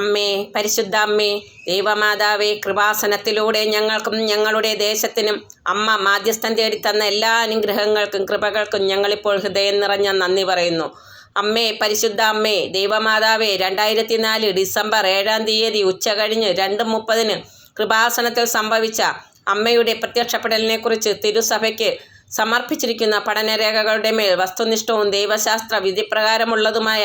അമ്മേ പരിശുദ്ധ അമ്മേ ദൈവമാതാവേ കൃപാസനത്തിലൂടെ ഞങ്ങൾക്കും ഞങ്ങളുടെ ദേശത്തിനും അമ്മ മാധ്യസ്ഥം തേടിത്തന്ന എല്ലാ അനുഗ്രഹങ്ങൾക്കും കൃപകൾക്കും ഞങ്ങളിപ്പോൾ ഹൃദയം നിറഞ്ഞ നന്ദി പറയുന്നു. അമ്മേ പരിശുദ്ധ അമ്മേ ദൈവമാതാവേ രണ്ടായിരത്തി നാല് ഡിസംബർ ഏഴാം തീയതി ഉച്ച കഴിഞ്ഞ് രണ്ട് മുപ്പതിന് കൃപാസനത്തിൽ സംഭവിച്ച അമ്മയുടെ പ്രത്യക്ഷപ്പെടലിനെക്കുറിച്ച് തിരുസഭയ്ക്ക് സമർപ്പിച്ചിരിക്കുന്ന പഠനരേഖകളുടെ മേൽ വസ്തുനിഷ്ഠവും ദൈവശാസ്ത്ര വിധിപ്രകാരമുള്ളതുമായ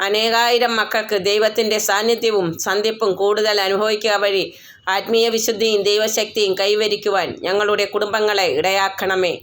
അനേകായിരം മക്കൾക്ക് ദൈവത്തിന്റെ സാന്നിധ്യവും സന്ധിപ്പും കൂടുതൽ അനുഭവിക്കുക വഴി ആത്മീയ വിശുദ്ധിയും ദൈവശക്തിയും കൈവരിക്കുവാൻ ഞങ്ങളുടെ കുടുംബങ്ങളെ ഇടയാക്കണമേ.